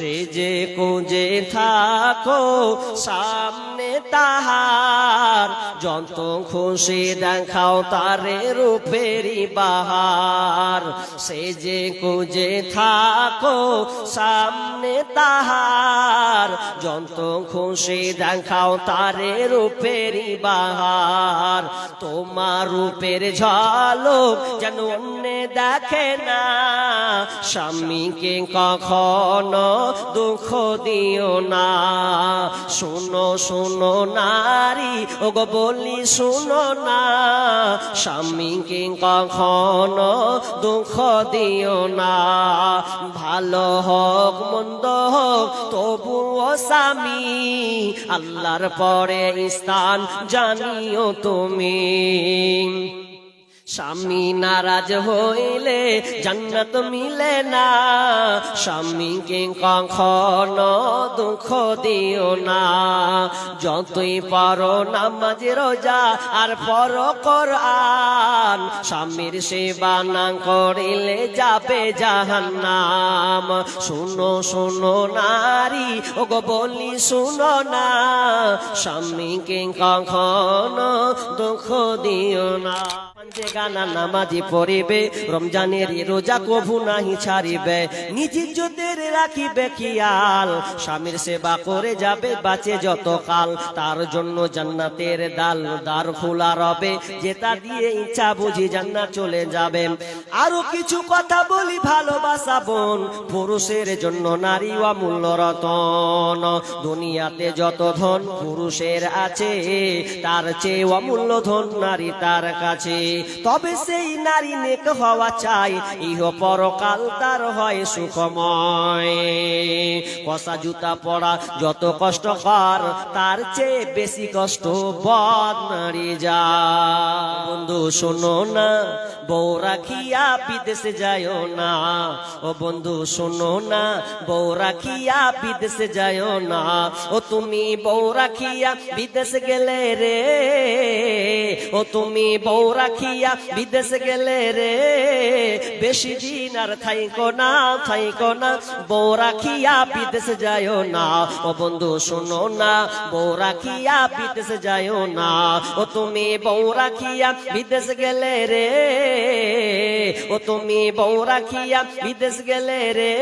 সে যে কুঁজে থাকো, সামনে তাহার যত খুশি দেখাও তারে রূপেরি বাহার। সে যে কুঁজে থাকো, সামনে তাহার যত খুশি দেখাও তারে রূপেরি বাহার। তোমার রূপের ঝলক যেন দেখে না, স্বামীকে কখনো দুঃখ দিও না। শুনো শুনো নারী ও গো বলি শুনো না। স্বামীকে কখনো দুঃখ দিও না। ভালো হোক, মন্দ হোক, তবুও স্বামী, আল্লাহর পরে স্থান জানিও তুমি। স্বামী নারাজ হইলে জান্নাত মিলে না। স্বামীকে কখনো দুঃখ দিও না। যতই পারো নামাজ, রোজা আর পর কোরআন, স্বামীর সেবা না করিলে যাবে জাহান্নাম। শুনো শুনো নারী ও গো বলি শুনো না, স্বামীকে কখনো দুঃখ দিও না। গানা নামাজি পড়িবে, রমজানের রোজা কভু নাহি ছাড়িবে, নিজ ইজ্জতের রাখিবে খেয়াল স্বামীর সেবা করে যাবে, বাঁচে যত কাল তার জন্য জান্নাতের ডাল দ্বার খোলা রবে, যেটা দিয়ে ইচ্ছা বুঝি জান্নাত চলে যাবে। আরও কিছু কথা বলি ভালোবাসা বোন, পুরুষের জন্য নারী অমূল্য রতন। দুনিয়াতে যত ধন পুরুষের আছে, তার চেয়ে অমূল্য ধন নারী তার কাছে। তবে সেই নারী নেক হওয়া চাই ইহ পরকাল তার হয় সুখময়। কষা জুতা পড়া, যত কষ্টকর তার চেয়ে বেশি কষ্ট বদ নারী যা। বন্ধু, শোনো না, বউ রাখিয়া বিদেশে যায়ও না। ও বন্ধু, শোনো না, বউ রাখিয়া বিদেশে যায়ও না। ও তুমি বউ রাখিয়া বিদেশ গেলে রে। ও তুমি বউ রাখিয়া বিদেশ গেলে রে। বেশি দিন আর থাইকো না থাইকো না। বউ রাখিয়া বিদেশ যায়ও না। ও বন্ধু, শোনো না বউ রাখিয়া বিদেশ যায়ও না। ও তুমি বউ রাখিয়া বিদেশ গেলে রে। ও তুমি বউ রাখিয়া বিদেশ গেলে রে।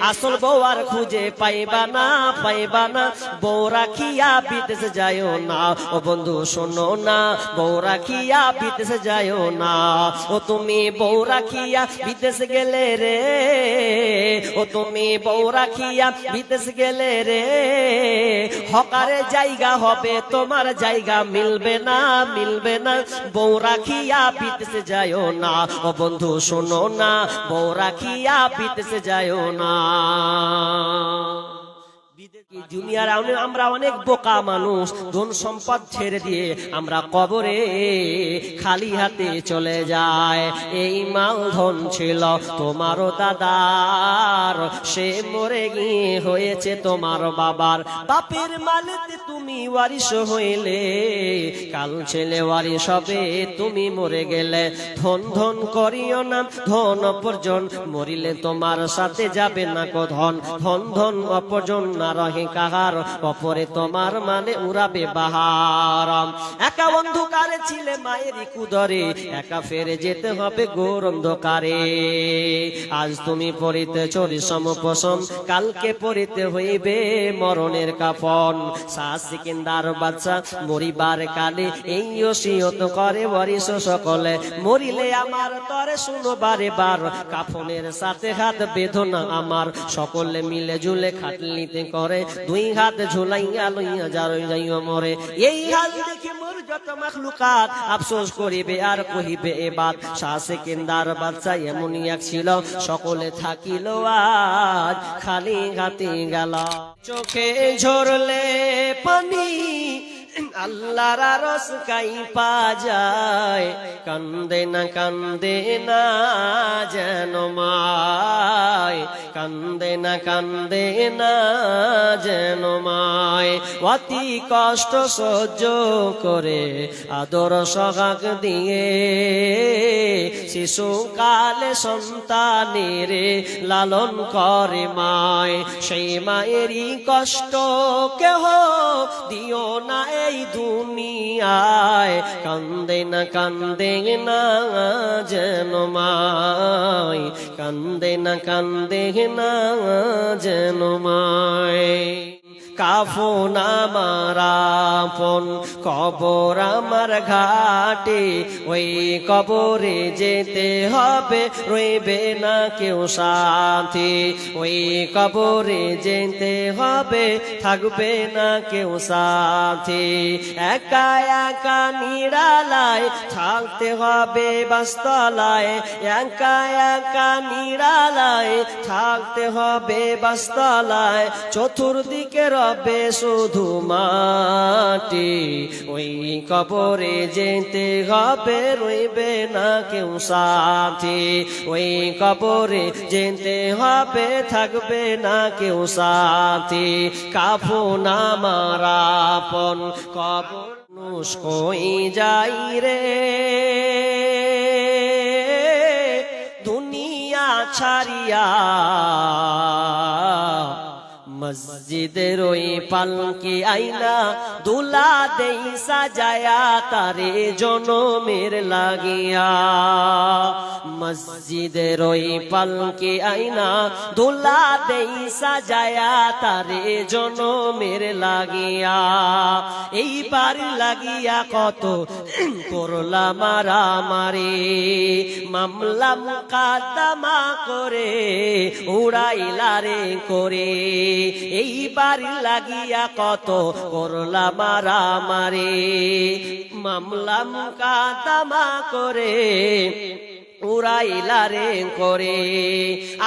আসল বউ আর খুঁজে পাইবা না পাইবা না। বউ রাখিয়া বিদেশ যায়ও না। ও বন্ধু, শোনো না বউ রাখিয়া বিদেশ যায়ও না। ও তুমি বউ রাখিয়া বিদেশ গেলে রে। ও তুমি বউ রাখিয়া বিদেশ গেলে রে, হকারে জায়গা হবে, তোমার জায়গা মিলবে না মিলবে না। বউ রাখিয়া না, ও বন্ধু শোনো না, বউ রাখিয়া বিদেশ না। জুনিয়র আমরা অনেক বোকা মানুষ, ধন সম্পদ ছেড়ে দিয়ে আমরা কবরে খালি হাতে চলে যায়। এই মাল ধন ছিল তোমারও দাদার। সে মরে গিয়ে হয়েছে তোমার বাবার। বাপের মালেতে তুমি ওয়ারিস হইলে। কাল ছেলে ওয়ারিস হবে, তুমি মরে গেলে। ধন ধন করিও না, ধন অপরজন। মরিলে তোমার সাথে যাবে না কো ধন। ধন ধন অপরজন না রহে কাহার। অপরে তোমার মানে উড়াবে বাহার। একা অন্ধকারে ছিলে মায়ের কুদরে, একা ফেরে যেতে হবে গোর অন্ধকারে। আজ তুমি পড়িতে চরি সমপসম কালকে পড়িতে হইবে মরণের কাফন। শাসিকিন্দার বাচ্চা মরিবার কালে এই ওসিয়ত করে বরিস সকলে। মরিলে আমার তরে শুনো বারে বার কাফনের সাথে হাত বেদনা আমার। সকলে মিলে ঝুলে খাটলিতে করে, দুই হাত ঝুলাইয়া লইয়া যারই মরে। এই হাল দেখে যত মখলুকাত আফসোস করিবে আর কহিবে এ বাত শাসে কেন্দার বাচ্চা এমনই এক ছিল। সকলে থাকিল আজ, খালি হাতে গেল। চোখে ঝরলে পানি আল্লাহর রস কাই পা যায়। কান্দে না কান্দে না যেন মায়। কান্দে না কান্দে না যেন মায়। অতি কষ্ট সহ্য করে আদর সহাগ দিয়ে শিশুকালে সন্তানের লালন করে মায়। সেই মায়েরই কষ্ট কেহ দিও না এই দুনিয়ায় কান্দে না কান্দে না যেন মায় কান্দে না কান্দে না যেন মায় কাফন আমার কবর আমার ঘাটে। ওই কবরে যেতে হবে, রইবে না কেউ সাথে। ওই কবরে যেতে হবে, থাকবে না কেউ সাথে। একা একা নিরালায় থাকতে হবে বাস্তলায়। একা একা নিরালায় থাকতে হবে বাস্তলায়। চতুর্দিকে রবে শুধু মাটি, ওই কবরে যেতে হবে, রইবে না কেউ সাথে। ওই কবরে যেতে হবে, থাকবে না কেউ সাথে। কাফন আমার আপন, কবর নুস্কই যাই রে? দুনিয়া ছাড়িয়া মসজিদের ওই পালকি আইনা দুলা দেই সাজায়া তারে জনমের লাগিয়া। মসজিদের ওই পালকি আইনা দুলা দেই সাজায়া তারে জনমের লাগিয়া। এইবার লাগিয়া কত করলা মারা মারে মামলা মুকাদ্দমা করে, উড়াইলা রে করে। এইবার লাগিয়া কত করলা মারা মারে মামলা মুকাদ্দমা করে, উড়াইলা রে করে।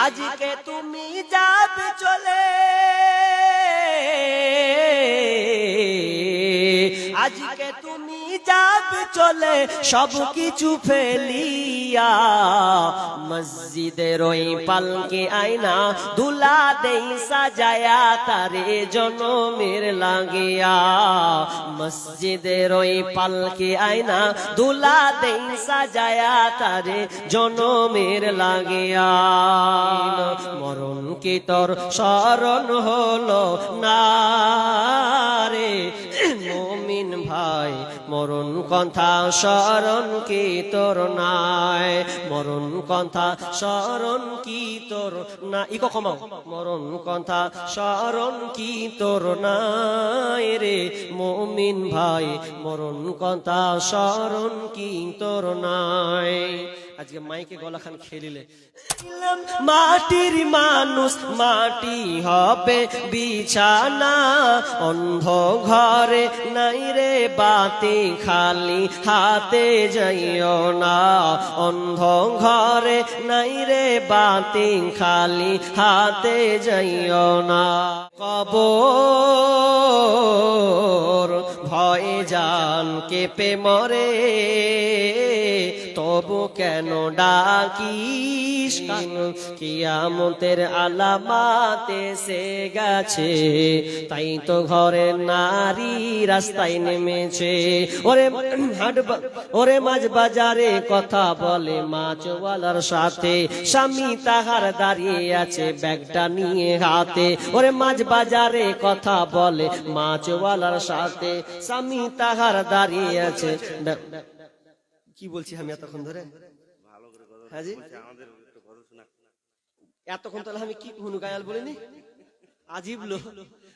আজকে তুমি যাবে চলে। আজকে চলে, সব কিছু ফেলিয়া। মসজিদের ওই পালকে আয়না দুলা দেই সাজায়া, তারে জনমের লাগিয়া। মসজিদের ওই পালকে আয়না দুলা দেই সাজায়া, তারে জনমের লাগিয়া। মরণ কি তোর স্মরণ হলো না রে। মমিন ভাই মরণ কথা স্মরণ কি তোর নাই? মরণ কথা স্মরণ কি তোর না ই কমাও মরণ কথা স্মরণ কি তোর নাই রে মমিন ভাই? মরণ কথা স্মরণ কি তোর নাই? আজকে মাইকে গলা খান খেলিলে মাটির মানুষ, মাটি হবে বিছানা, অন্ধ ঘরে নাই রে বাতি, খালি হাতে যাইও না। অন্ধ ঘরে নাই রে বাতি, খালি হাতে যাইও না। কবর, ভয়ে জান, কেঁপে মরে। তবু কেন ডাকিস কিয়ামতের আলামাতে সে গেছে, তাই তো ঘরে নারী রাস্তায় নেমেছে। ওরে ওরে মাছ বাজারে কথা বলে মাছওয়ালার সাথে। স্বামী তাহার দাঁড়িয়ে আছে ব্যাগটা নিয়ে হাতে। ওরে মাছ বাজারে কথা বলে মাছওয়ালার সাথে। স্বামী তাহার দাঁড়িয়ে আছে কি বলছি আমি এতক্ষণ ধরে? হ্যাঁ জি? এতক্ষণ তাহলে আমি কি হুনু গায়াল বলিনি? আজিব লো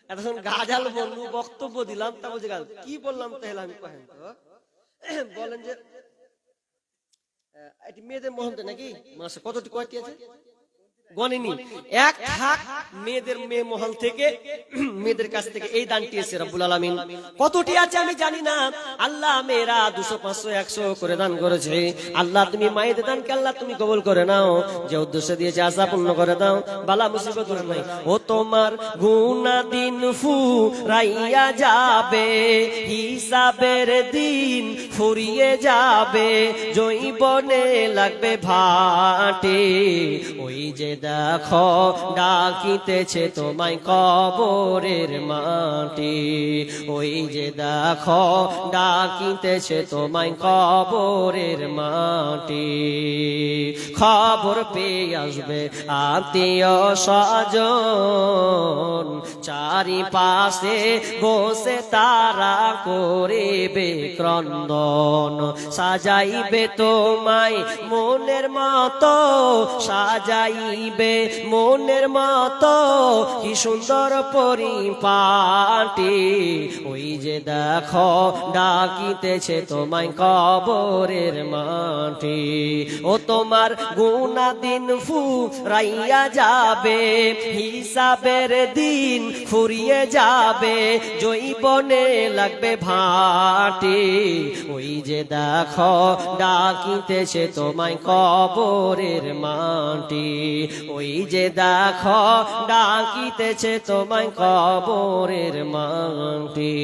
এতক্ষণ গাজাল বললু বক্তব্য দিলাম তা বলছে গাল কি বললাম তাহলে আমি কহেন তো? বলেন যে এটি মেয়েদের মহন্ত নাকি? মাসে কতটি কয়টি আছে? গণেনি। এক থাক মেয়েদের মেয়ে মহল থেকে মেয়েদের কাছ থেকে এই দানটি এসে রব্বুল আলামিন। কতটি আছে আমি জানি না। আল্লাহ মেয়েরা দুশো, পাঁচশো, একশো করে দান করেছে। আল্লাহ, তুমি মায়েদের দানকে আল্লাহ তুমি কবুল করে নাও। যে উদ্দেশ্যে দিয়েছে আশা পূর্ণ করে দাও। বালা মুসিবত নাই। ও তোমার গুনা দিন ফু রাইয়া যাবে। হিসাবের দিন ফুরিয়ে যাবে। জৈবনে লাগবে ভাটে। ওই যে দেখো, ডাকিতেছে তোমায় কবরের মাটি। ওই যে দেখো, ডাকিতেছে তোমায় কবরের মাটি। খবর পেয়ে আসবে আত্মীয় স্বজন। চারিপাশে বসে তারা করিবে ক্রন্দন। সাজাইবে তোমায় মনের মতো সাজাইবে মনের মতো, কি সুন্দর পরিপাটি। ওই যে দেখো, ডাকিতেছে তোমায় কবরের মাটি। ও তোমার গুনা দিন ফু রাইয়া যাবে, হিসাবের দিন ফুরিয়ে যাবে জৈবনে লাগবে ভাটি। ওই যে দেখো, ডাকিতেছে তোমায় কবরের মাটি। ওই যে দেখো ডাকিতেছে তোমায় কবরের মাটি।